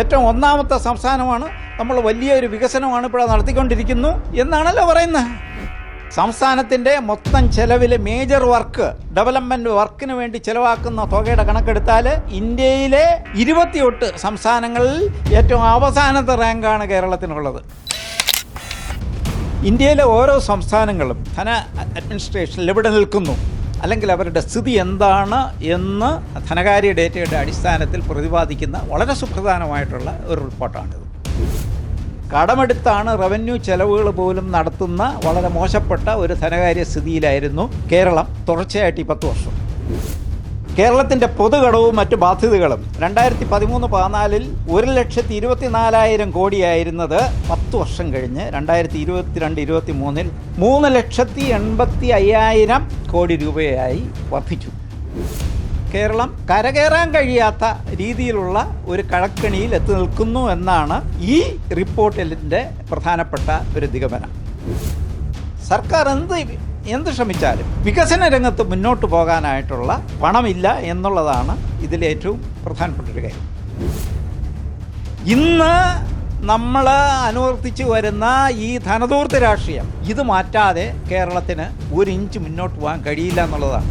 ഏറ്റവും ഒന്നാമത്തെ സംസ്ഥാനമാണ്. നമ്മൾ വലിയൊരു വികസനമാണ് ഇപ്പോൾ നടത്തിക്കൊണ്ടിരിക്കുന്നു എന്നാണല്ലോ പറയുന്നത്. സംസ്ഥാനത്തിന്റെ മൊത്തം ചെലവിൽ മേജർ വർക്ക് ഡെവലപ്മെന്റ് വർക്കിന് വേണ്ടി ചിലവാക്കുന്ന തുകയുടെ കണക്കെടുത്താൽ ഇന്ത്യയിലെ ഇരുപത്തിയെട്ട് സംസ്ഥാനങ്ങളിൽ ഏറ്റവും അവസാനത്തെ റാങ്കാണ് കേരളത്തിനുള്ളത്. ഇന്ത്യയിലെ ഓരോ സംസ്ഥാനങ്ങളും ധന അഡ്മിനിസ്ട്രേഷനിൽ ഇവിടെ നിൽക്കുന്നു. അല്ലെങ്കിൽ അവരുടെ സ്ഥിതി എന്താണ് എന്ന് ധനകാര്യ ഡേറ്റയുടെ അടിസ്ഥാനത്തിൽ പ്രതിപാദിക്കുന്ന വളരെ സുപ്രധാനമായിട്ടുള്ള ഒരു റിപ്പോർട്ടാണിത്. കടമെടുത്താണ് റവന്യൂ ചെലവുകൾ പോലും നടത്തുന്ന വളരെ മോശപ്പെട്ട ഒരു ധനകാര്യ സ്ഥിതിയിലായിരുന്നു കേരളം തുടർച്ചയായിട്ട് ഈ പത്ത് വർഷം. കേരളത്തിന്റെ പൊതുകടവും മറ്റു ബാധ്യതകളും രണ്ടായിരത്തി പതിമൂന്ന് പതിനാലിൽ ഒരു ലക്ഷത്തി ഇരുപത്തിനാലായിരം കോടിയായിരുന്നത് പത്ത് വർഷം കഴിഞ്ഞ് രണ്ടായിരത്തി ഇരുപത്തിരണ്ട് ഇരുപത്തി മൂന്നിൽ മൂന്ന് ലക്ഷത്തി എൺപത്തി അയ്യായിരം കോടി രൂപയായി വർദ്ധിച്ചു. കേരളം കരകയറാൻ കഴിയാത്ത രീതിയിലുള്ള ഒരു കഴക്കണിയിൽ എത്തി നിൽക്കുന്നു എന്നാണ് ഈ റിപ്പോർട്ടിന്റെ പ്രധാനപ്പെട്ട ഒരു നിഗമനം. സർക്കാർ എന്ത് എന്ത് ശ്രമിച്ചാലും വികസന രംഗത്ത് മുന്നോട്ട് പോകാനായിട്ടുള്ള പണമില്ല എന്നുള്ളതാണ് ഇതിലേറ്റവും പ്രധാനപ്പെട്ട ഒരു കാര്യം. ഇന്ന് നമ്മൾ അനുവർത്തിച്ചു വരുന്ന ഈ ധനദൂർത്ത രാഷ്ട്രീയം ഇത് മാറ്റാതെ കേരളത്തിന് ഒരു ഇഞ്ച് മുന്നോട്ട് പോകാൻ കഴിയില്ല എന്നുള്ളതാണ്.